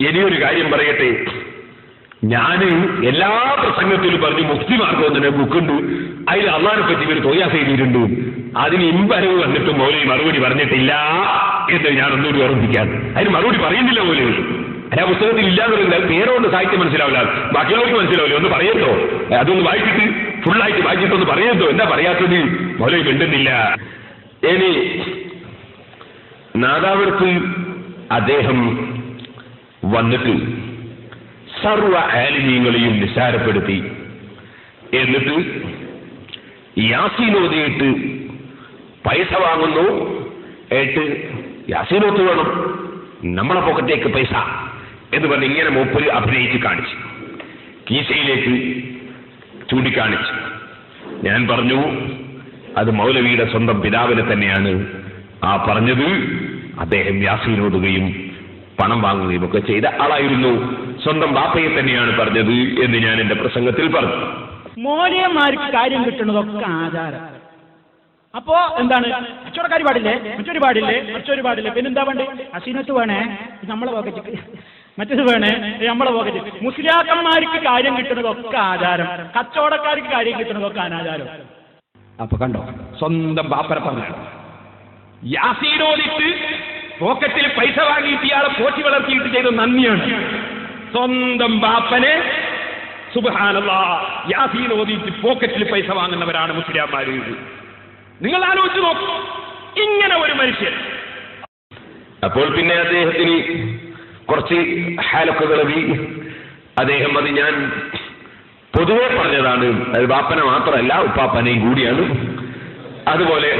ഇനിയൊരു കാര്യം പറയട്ടെ. ഞാൻ എല്ലാ പ്രസംഗത്തിലും പറഞ്ഞു മുക്തിമാർഗം തന്നെ ബുക്കുണ്ട്. അതിൽ അള്ളാഹിനെ പറ്റി ഒരു തോയാ ചെയ്തിട്ടുണ്ട്. അതിന് ഇമ്പരവ് വന്നിട്ട് മൗലവി മറുപടി പറഞ്ഞിട്ടില്ല എന്ന് ഞാൻ ഒന്നുകൂടി ഓർമ്മിപ്പിക്കാൻ അതിന് മറുപടി പറയുന്നില്ല മൗലവി. അല്ല പുസ്തകത്തിൽ ഇല്ലാന്നുണ്ടെങ്കിൽ പേരോണ്ട് സാഹിത്യം മനസ്സിലാവില്ല. ബാക്കിയുള്ളവർക്ക് മനസ്സിലാവില്ല. ഒന്ന് പറയട്ടോ. അതൊന്ന് വായിച്ചിട്ട് ഫുള്ളായിട്ട് വായിച്ചിട്ടൊന്ന് പറയട്ടോ. എന്താ പറയാത്തത്? മൗലവി മിണ്ടുന്നില്ല. ഇനി നാദാവർക്ക് അദ്ദേഹം വന്നിട്ട് സർവ ആലിമീങ്ങളെയും നിസാരപ്പെടുത്തി. എന്നിട്ട് യാസീനോതിയിട്ട് പൈസ വാങ്ങുന്നു. ഏട്ട് യാസീനോത്ത് വേണം നമ്മളെ പോക്കറ്റേക്ക് പൈസ എന്ന് പറഞ്ഞ് ഇങ്ങനെ മൂപ്പര് അഭിനയിച്ച് കാണിച്ചു. കീശയിലേക്ക് ചൂണ്ടിക്കാണിച്ചു. ഞാൻ പറഞ്ഞു അത് മൗലവിയുടെ സ്വന്തം പിതാവിനെ തന്നെയാണ്. ആ പറഞ്ഞത് അദ്ദേഹം യാസീനോടുകയും പണം വാങ്ങുകയും ഒക്കെ ചെയ്ത ആളായിരുന്നു. സ്വന്തം ബാപ്പയെ തന്നെയാണ് പറഞ്ഞത് എന്ന് ഞാൻ എന്റെ പ്രസംഗത്തിൽ പറഞ്ഞു. മോലിയന്മാർക്ക് കാര്യം കിട്ടുന്നതൊക്കെ ആചാരം അപ്പോ എന്താണ്? കച്ചവടക്കാർ പാടില്ലേ? മറ്റൊരു പാടില്ലേ? മറ്റൊരു പാടില്ലേ? പിന്നെന്താ വേണ്ടേ? അസീനത്ത് വേണേ? നമ്മളെ പോക്കറ്റ്. മറ്റത് വേണേ? നമ്മളെ പോക്കറ്റ്. മുസ്ലിയാക്കന്മാർക്ക് കാര്യം കിട്ടുന്നതൊക്കെ ആചാരം കച്ചവടക്കാർക്ക് കാര്യം കിട്ടുന്നതൊക്കെ അനാചാരം അപ്പൊ കണ്ടോ? സ്വന്തം പാപ്പര പറഞ്ഞു യാസീനോദിട്ട് പോക്കറ്റിൽ പൈസ വാങ്ങിയിട്ട് ഇയാളെ പോറ്റി വളർത്തിയിട്ട് ചെയ്ത നന്ദിയാണ്. സ്വന്തം ബാപ്പനെ ഓതിയിട്ട് പോക്കറ്റിൽ പൈസ വാങ്ങുന്നവരാണ് മുസ്ലിംമാര് നിങ്ങൾ ആലോചിച്ച് നോക്കൂ. ഇങ്ങനെ ഒരു മനുഷ്യൻ. അപ്പോൾ പിന്നെ അദ്ദേഹത്തിന് കുറച്ച് ഹാലൊക്കെ കളവി അദ്ദേഹം അത് ഞാൻ പൊതുവെ പറഞ്ഞതാണ്. അത് ബാപ്പനെ മാത്രമല്ല ഉപ്പാപ്പനെയും കൂടിയാണ്. അതുപോലെ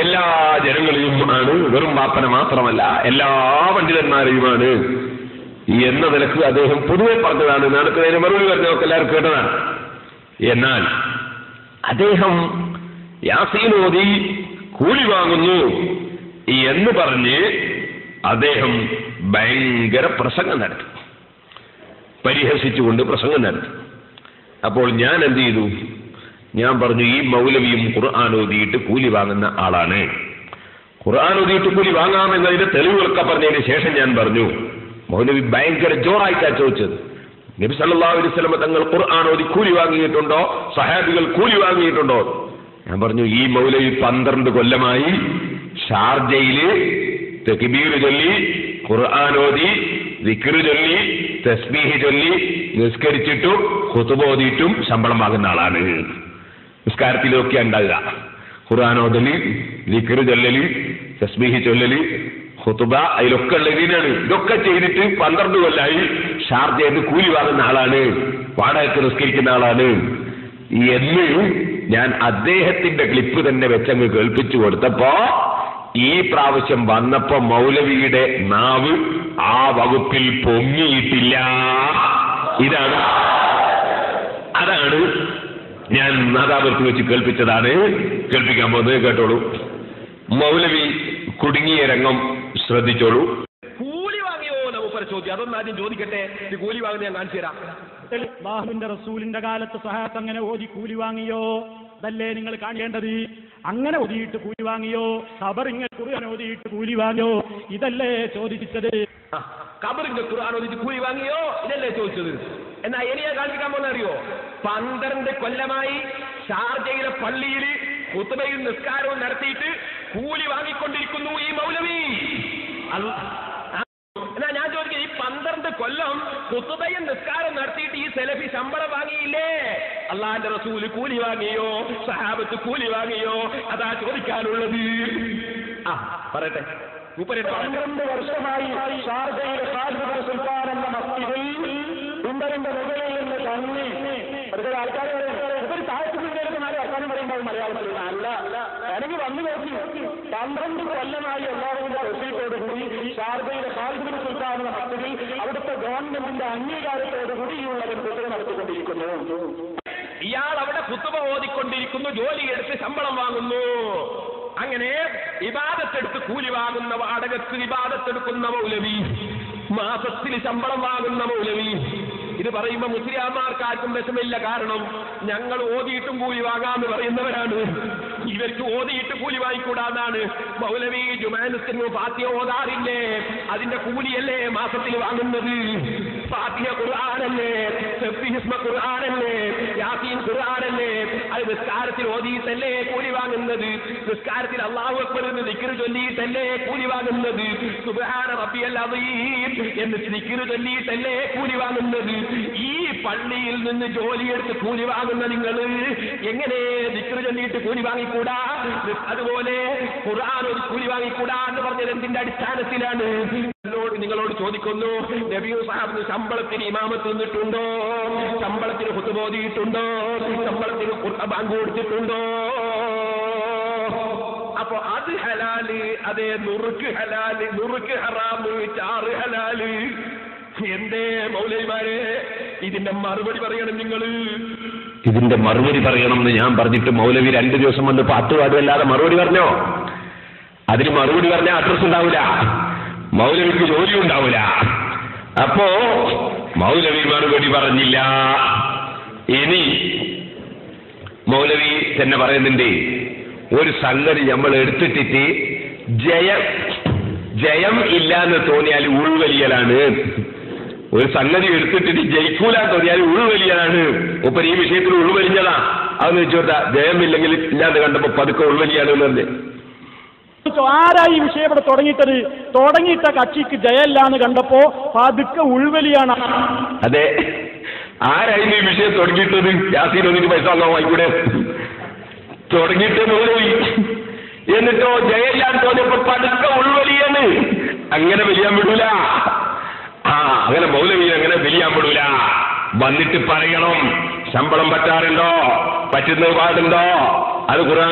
എല്ലാ ജനങ്ങളെയും ആണ് വെറും വാപ്പന മാത്രമല്ല എല്ലാ പണ്ഡിതന്മാരെയുമാണ് എന്ന നിലയ്ക്ക് അദ്ദേഹം പൊതുവെ പറഞ്ഞതാണ് നാളത്തെ അതിന് മറുപടി പറഞ്ഞതൊക്കെ എല്ലാവരും കേട്ടതാണ്. എന്നാൽ അദ്ദേഹം യാസീനോദി കൂലി വാങ്ങുന്നു എന്ന് പറഞ്ഞ് അദ്ദേഹം ഭയങ്കര പ്രസംഗം നടത്തി. പരിഹസിച്ചുകൊണ്ട് പ്രസംഗം നടത്തി. അപ്പോൾ ഞാൻ എന്ത് ചെയ്തു? ഞാൻ പറഞ്ഞു ഈ മൗലവിയും ഖുർആാനോദിയിട്ട് കൂലി വാങ്ങുന്ന ആളാണ്. ഖുർആൻ ഒതിയിട്ട് കൂലി വാങ്ങാമെന്നതിന്റെ തെളിവുകളൊക്കെ പറഞ്ഞതിന് ശേഷം ഞാൻ പറഞ്ഞു. മൗലവി ഭയങ്കര ജോറായിട്ടാ ചോദിച്ചത്. നബി സല്ലല്ലാഹു അലൈഹി വസല്ലം തങ്ങൾ ഖുർആൻ ഓതി കൂലി വാങ്ങിയിട്ടുണ്ടോ? സഹാബികൾ കൂലി വാങ്ങിയിട്ടുണ്ടോ? ഞാൻ പറഞ്ഞു ഈ മൗലവി പന്ത്രണ്ട് കൊല്ലമായി ഷാർജയിൽ തെക്കിബീർ ചൊല്ലി ഖുർആൻ ഓതി വിക്റ് ചൊല്ലി തസ്ബീഹ് ചൊല്ലി നിസ്കരിച്ചിട്ടും ഓതിയിട്ടും ശമ്പളം വാങ്ങുന്ന ആളാണ്. നിസ്കാരത്തിലൊക്കെ ഉണ്ടാകുക ഖുർആൻ ഓതൽ വിക്റ് ചൊല്ലല് തസ്ബീഹ് ചൊല്ലല് ഖുതുബ അതിലൊക്കെ ഉള്ള ഇതിനാണ് ഇതൊക്കെ ചെയ്തിട്ട് പന്ത്രണ്ട് കൊല്ലായി ഷാർജയിൽ കൂലി വാങ്ങുന്ന ആളാണ് വാടകയ്ക്ക് നിസ്കരിക്കുന്ന ആളാണ്. എന്ന് ഞാൻ അദ്ദേഹത്തിന്റെ ക്ലിപ്പ് തന്നെ വെച്ചങ്ങ് കേൾപ്പിച്ചു കൊടുത്തപ്പോ ഈ പ്രാവശ്യം വന്നപ്പോ മൗലവിയുടെ നാവ് ആ വകുപ്പിൽ പൊങ്ങിയിട്ടില്ല. ഇതാണ്. അതാണ് ഞാൻ നാദാപുരത്ത് വെച്ച് കേൾപ്പിച്ചതാണ്. കേൾപ്പിക്കാൻ പോകുന്നത് കേട്ടോളൂ. മൗലവി രംഗം ശ്രദ്ധിച്ചോളൂ. കൂലി വാങ്ങിയോ നൗഫർ ചോദ്യം അതൊന്നും ആദ്യം ചോദിക്കട്ടെ. ഇത് കൂലി വാങ്ങുന്ന ഞാൻ കാണിച്ചു തരാം. ബാഹുവിന്റെ റസൂലിന്റെ കാലത്ത് സഹായത്ത് അങ്ങനെ ഓതി കൂലി വാങ്ങിയോ? അതല്ലേ നിങ്ങൾ കാണേണ്ടത്? അങ്ങനെ ഓതിയിട്ട് കൂലി വാങ്ങിയോ? ഖബർ ഇങ്ങനെ ഖുർആൻ ഓതിയിട്ട് കൂലി വാങ്ങിയോ? ഇതല്ലേ ചോദിച്ചത്? ഖബറിന്റെ ഖുർആൻ കൂലി വാങ്ങിയോ? ഇതല്ലേ ചോദിച്ചത്. എന്നാ എനിയെ കാണിക്കാൻ പോകുന്ന അറിയോ? പന്ത്രണ്ട് കൊല്ലമായി ഷാർജയിലെ പള്ളിയിൽ കുത്തുബയും നിസ്കാരവും നടത്തിയിട്ട് കൂലി വാങ്ങിക്കൊണ്ടിരിക്കുന്നു ഈ മൗലവി. എന്നാ ഞാൻ ചോദിക്കാം ഈ പന്ത്രണ്ട് കൊല്ലം കുത്തുതയും നിസ്കാരം നടത്തിയിട്ട് ഈ സെലഫി ശമ്പളം വാങ്ങിയില്ലേ? അള്ളാന്റെ റസൂൽ കൂലി വാങ്ങിയോ? സഹാബത്ത് കൂലി വാങ്ങിയോ? അതാ ചോദിക്കാനുള്ളത്. ആ പറയട്ടെ. പന്ത്രണ്ട് വർഷമായി ഷാർജയിലെ സുൽത്താൻ എന്ന മസ്ജിദിൽ കുണ്ടറിന്റെ മുകളിൽ നിന്ന് തങ്ങി അടുത്ത ആൾക്കാർ പറയുമ്പോൾ മലയാളത്തിൽ അല്ല. എനിക്ക് വന്നു നോക്കി. പന്ത്രണ്ട് കൊല്ലമായി എല്ലാവരും കൂടി ശാരദയുടെ ഖാലിദ് സുൽത്താൻ എന്ന മസ്ജിദിൽ അവിടുത്തെ ഗവൺമെന്റിന്റെ അംഗീകാരത്തോടുകൂടി ഈ ഉള്ളവർ കുത്തുക നടത്തിക്കൊണ്ടിരിക്കുന്നു. ഇയാൾ അവിടെ കുത്തുബ ഓതിക്കൊണ്ടിരിക്കുന്നു ജോലിയെടുത്ത് ശമ്പളം വാങ്ങുന്നു. അങ്ങനെ ഇബാദത്തെടുത്ത് കൂലി വാങ്ങുന്ന വാടകത്ത് ഇബാദത്തെടുക്കുന്ന മൗലവി മാസത്തിൽ ശമ്പളം വാങ്ങുന്ന മൗലവി ഇത് പറയുമ്പോ മുസ്ലിയാമാർക്ക് ആർക്കും വിഷമില്ല. കാരണം ഞങ്ങൾ ഓതിയിട്ടും കൂലി വാങ്ങാന്ന് പറയുന്നവരാണ്. ഇവർക്ക് ഓതിയിട്ട് കൂലി വാങ്ങിക്കൂടാന്നാണ് മൗലവി ജുമാനത്തിന് ഫാത്തിയ ഓതാറില്ലേ? അതിന്റെ കൂലിയല്ലേ മാസത്തിൽ വാങ്ങുന്നത്? ഫാത്തിയ ഖുർആാനല്ലേ? സബ്ബിഹിസ്മ ഖുർആാനല്ലേ? യാസീൻ ഖുർആാനല്ലേ? അത് നിസ്കാരത്തിൽ ഓതിയിട്ടല്ലേ കൂലി വാങ്ങുന്നത് നിസ്കാരത്തിൽ അള്ളാഹു അക്ബർ എന്ന് ദിക്ർ ചൊല്ലിയിട്ടല്ലേ കൂലി വാങ്ങുന്നത് സുബ്ഹാന റബ്ബിയൽ അദീം എന്ന് ദിക്ർ ചൊല്ലിയിട്ടല്ലേ കൂലി വാങ്ങുന്നത് ഈ പള്ളിയിൽ നിന്ന് ജോലിയെടുത്ത് കൂലി വാങ്ങുന്ന നിങ്ങൾ എങ്ങനെ ദിക്ർ ചൊല്ലിയിട്ട് കൂലി വാങ്ങിക്കൂടാ? അതുപോലെ ഖുർആൻ ഒരു കൂലി വാങ്ങിക്കൂടാ എന്ന് പറഞ്ഞത് എന്തിന്റെ അടിസ്ഥാനത്തിലാണ്? നിങ്ങളോട് ചോദിക്കുന്നു നബിയു സാഹിബിന് ശമ്പളത്തിന് ഇമാമത്ത് നിന്നിട്ടുണ്ടോ? ശമ്പളത്തിന് കുത്തുബോധിയിട്ടുണ്ടോ ശമ്പളത്തിന് ബാങ്ക് കൊടുത്തിട്ടുണ്ടോ? അപ്പൊ അത് ഹലാൽ അതേ നുറുക്ക് ഹലാൽ നുറുക്ക് ഹറാമ് ചാറ് ഹലാൽ. എന്തേ മൗലൈമാരെ ഇതിന്റെ മറുപടി പറയണം നിങ്ങൾ ഇതിന്റെ മറുപടി പറയണം എന്ന് ഞാൻ പറഞ്ഞിട്ട് മൗലവി രണ്ടു ദിവസം വന്ന് പാട്ട് പാടുമല്ലാതെ മറുപടി പറഞ്ഞോ? അതിന് മറുപടി പറഞ്ഞ അഡ്രസ് ഉണ്ടാവില്ല മൗലവിക്ക് ജോലി ഉണ്ടാവില്ല അപ്പോ മൗലവി മറുപടി പറഞ്ഞില്ല. ഇനി മൗലവി തന്നെ പറയുന്നുണ്ട് ഒരു സംഗതി നമ്മൾ എടുത്തിട്ടിട്ട് ജയം ജയം ഇല്ല എന്ന് തോന്നിയാൽ ഉൾവലിയലാണ്. ഒരു സംഗതി എടുത്തിട്ടിട്ട് ജയിക്കൂല തോന്നിയാൽ ഉൾവലിയാണ്. ഒപ്പം ഈ വിഷയത്തിൽ ഉൾവലിഞ്ഞതാ. അതെന്ന് വെച്ചോട്ടാ ജയമില്ലെങ്കിൽ ഇല്ലാതെ കണ്ടപ്പോ പതുക്കെ ഉൾവലിയാണ് എന്ന് പറഞ്ഞ്. ആരാ ഈ വിഷയം ഇവിടെ തുടങ്ങിയിട്ടത്? തുടങ്ങിയിട്ട കക്ഷിക്ക് ജയല്ല എന്ന് കണ്ടപ്പോ പതുക്കെ ഉൾവലിയാണ്. അതെ. ആരായിരുന്നു ഈ വിഷയം തുടങ്ങിയിട്ടത്? യാസീൻ ഒന്നിന് പൈസ വാങ്ങാൻ വാങ്ങിക്കൂടെ? തുടങ്ങിയിട്ട് പോയി. എന്നിട്ടോ ജയല്ലാന്ന് തോന്നിയപ്പോ പതുക്കെ ഉൾവലിയാണ്. അങ്ങനെ വലിയാൻ വിടൂല. അങ്ങനെ മൗലവി അങ്ങനെ ബലിയാൻ പെടൂല. വന്നിട്ട് പറയണം. ശമ്പളം പറ്റാറുണ്ടോ? പറ്റുന്ന പാടുണ്ടോ അത് ഖുർആൻ